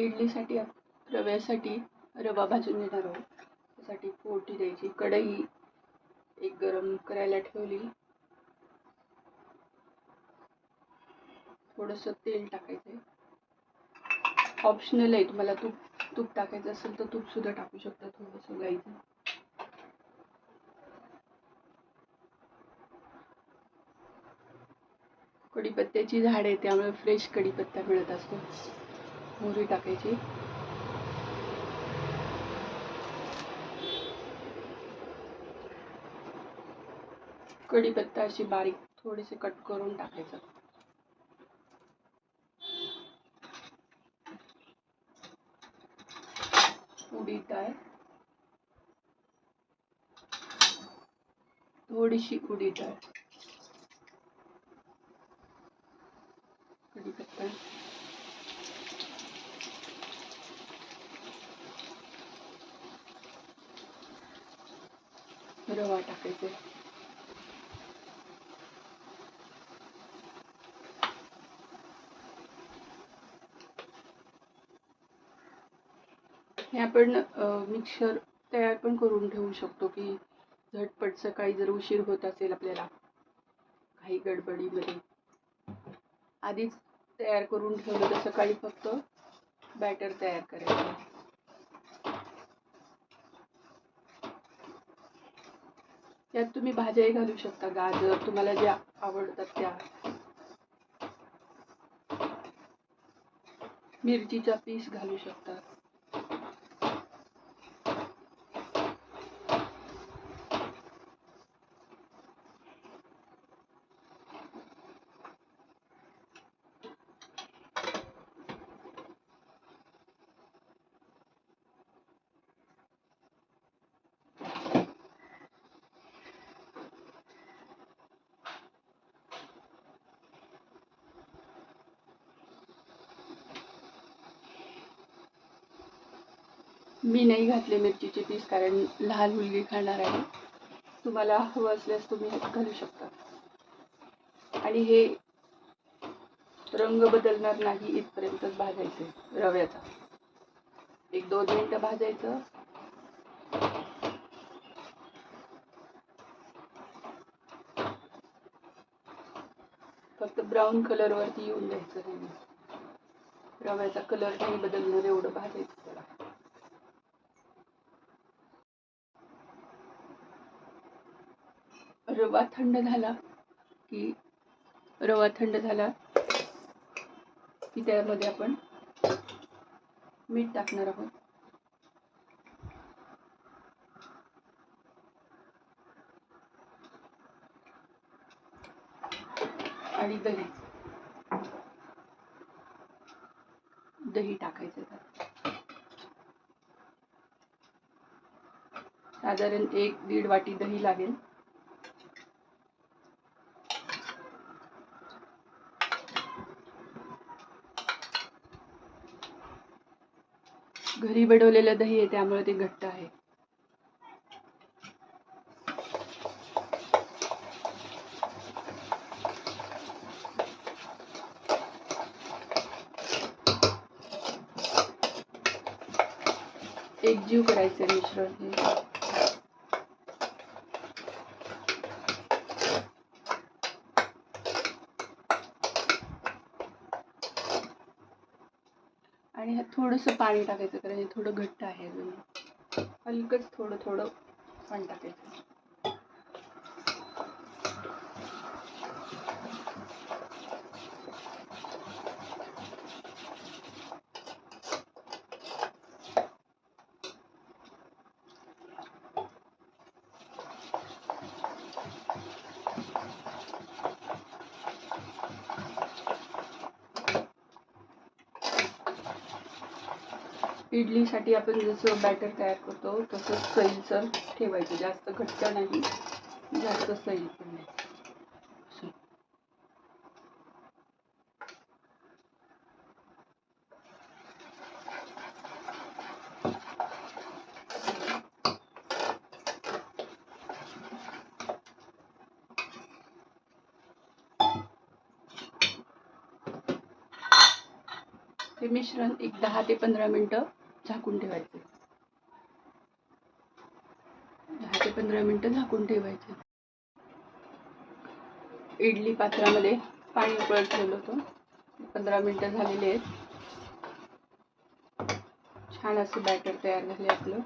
इडलीसाठी आप- रव्यासाठी रवा भाजून घेणार आहोत. त्यासाठी पोटी द्यायची कढई एक गरम करायला ठेवली. थोडंसं तेल टाकायचं ऑप्शनल आहे तुम्हाला तूप तूप टाकायचं असेल तर तूप सुद्धा टाकू शकता थोडंसं गाईचं. कढीपत्त्याची झाड आहे त्यामुळे फ्रेश कढीपत्ता मिळत असतो. मोहरी टाकायची. कढीपत्ता अशी बारीक थोडेसे कट करून टाकायचं. उडीद कढीपत्ता. रवा टाकायचे. हे आपण मिक्सर तयार पण करून ठेवू शकतो की झटपट सकाळी जर उशीर होत असेल आपल्याला काही गडबडीमध्ये. आधीच तयार करून ठेवलं तर सकाळी फक्त बॅटर तयार करायचं. त्यात तुम्ही भाज्याही घालू शकता गाजर तुम्हाला ज्या आवडतात त्या. मिरचीचा पीस घालू शकता. मी नाही घातले मिरचीचे पीस कारण लहान मुलगी खाणार आहे. तुम्हाला हवं असल्यास तुम्ही घालू शकता. आणि हे रंग बदलणार नाही इथपर्यंतच भाजायचं रव्याचा. एक दोन मिनटं भाजायचं. फक्त ब्राऊन कलरवरती येऊन द्यायचं रव्याचा कलर नाही बदलणार एवढं भाजायचं. रवा थंड झाला की रवा थंड झाला की त्यामध्ये आपण मीठ टाकणार आहोत. आणि दही. दही टाकायचं त्यात. साधारण एक दीड वाटी दही लागेल. घरी दही आहे त्यामुळे ते घट्ट आहे. एकजीव करायचं मिश्रण हे. आणि ह्यात थोडंसं पाणी टाकायचं कारण हे थोडं घट्ट आहे. अजून हलकंच थोडं थोडं पाणी टाकायचं. इडलीसाठी आपण जसं बॅटर तयार करतो तसं सैलचं ठेवायचं. जास्त घट्ट नाही जास्त सैल पण नाही हे मिश्रण एक दहा ते पंधरा मिनटं झाकून ठेवायचे. दहा ते पंधरा मिनटं झाकून ठेवायचे. इडली पात्रामध्ये पाणी उकळत ठेवलं होतं. पंधरा मिनटं झालेली आहेत. छान असं बॅटर तयार झाले आपलं.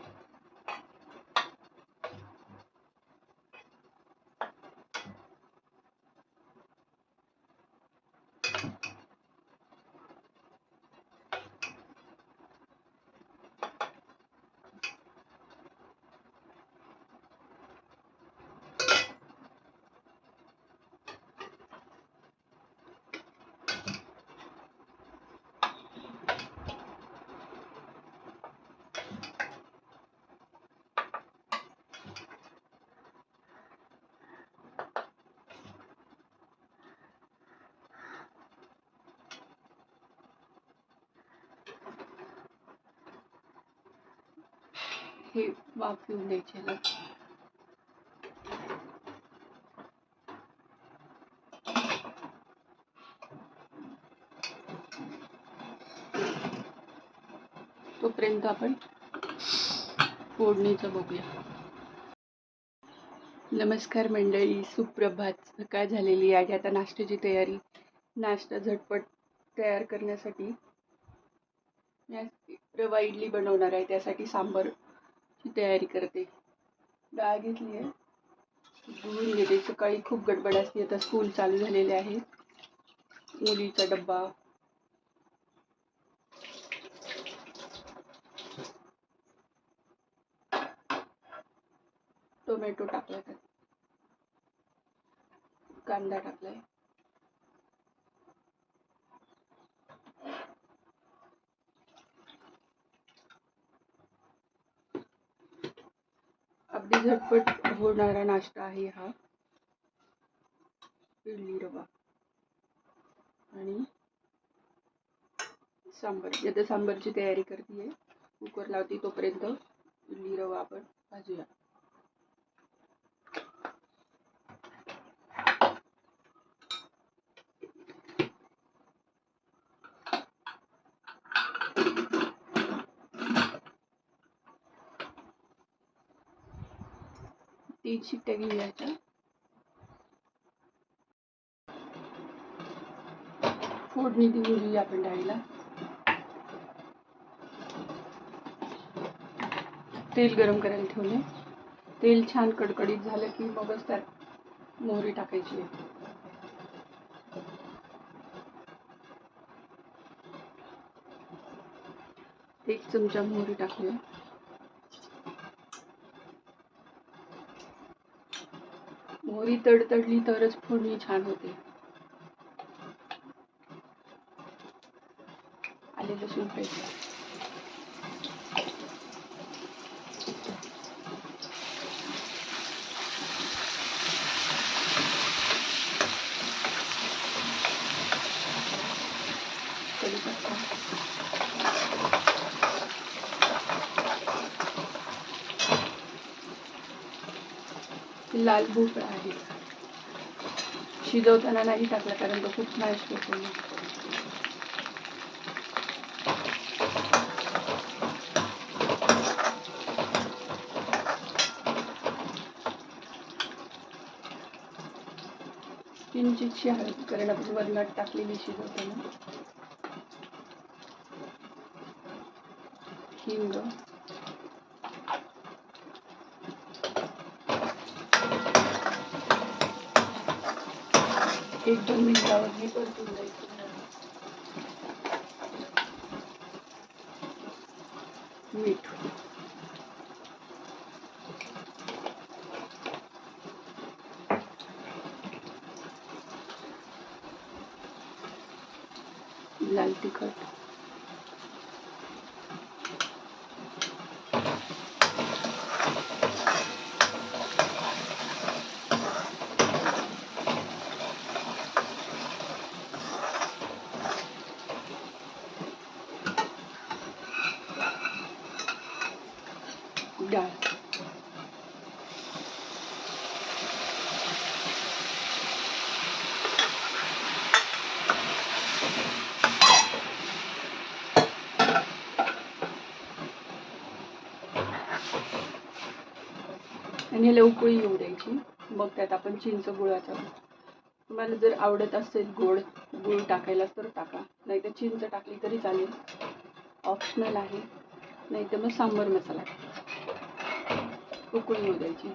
हे वाफ येऊन द्यायचे तोपर्यंत आपण फोडणीचं बघूया. नमस्कार मंडळी सुप्रभात. सकाळ झालेली आहे आता नाश्त्याची तयारी. नाश्ता झटपट तयार करण्यासाठी रवा इडली बनवणार आहे. त्यासाठी ची तयारी करते. डाळ घेतली आहे. धुवून घेते. सकाळी खूप गडबड असते. आता स्कूल चालू झालेले आहे. मुलीचा डब्बा. टोमॅटो टाकला त्यात कांदा टाकलाय. झटपट होणारा नाश्ता आहे हा. इडली रवा. आणि सांबर. आता सांबारची तयारी करते आहे कुकर लावते तोपर्यंत इडली रवा आपण भाजूया. तीन शिट्ट्या घेऊयाच्या फोडणी देऊन घेऊया आपण डाळीला. तेल गरम करायला ठेवले तेल छान कडकडीत झालं की मगच त्यात मोहरी टाकायची. आहे एक चमचा मोहरी टाकूया. मोहरी तडतडली तरच फोडणी छान होते. आले लसूण पाहिजे कढीपत्ता लाल भोपळा आहे. शिजवताना नाही टाकला कारण तो खूप स्मॅश होतो किंचितशी हळद कारण आपण वरणात टाकलेली शिजवताना. हिंग. एक दोन मिनिटावर मी परतून द्यायचं मीठ। लाल तिखट डाळ आणि ह्याला उकळी येऊ द्यायची. मग त्यात आपण चिंच गुळाचा. तुम्हाला जर आवडत असेल गोड गुळ टाकायला तर टाका. नाही तर चिंच टाकली तरी चालेल. ऑप्शनल आहे. नाही तर मग सांबर मसाला. उकळी येऊ द्यायची.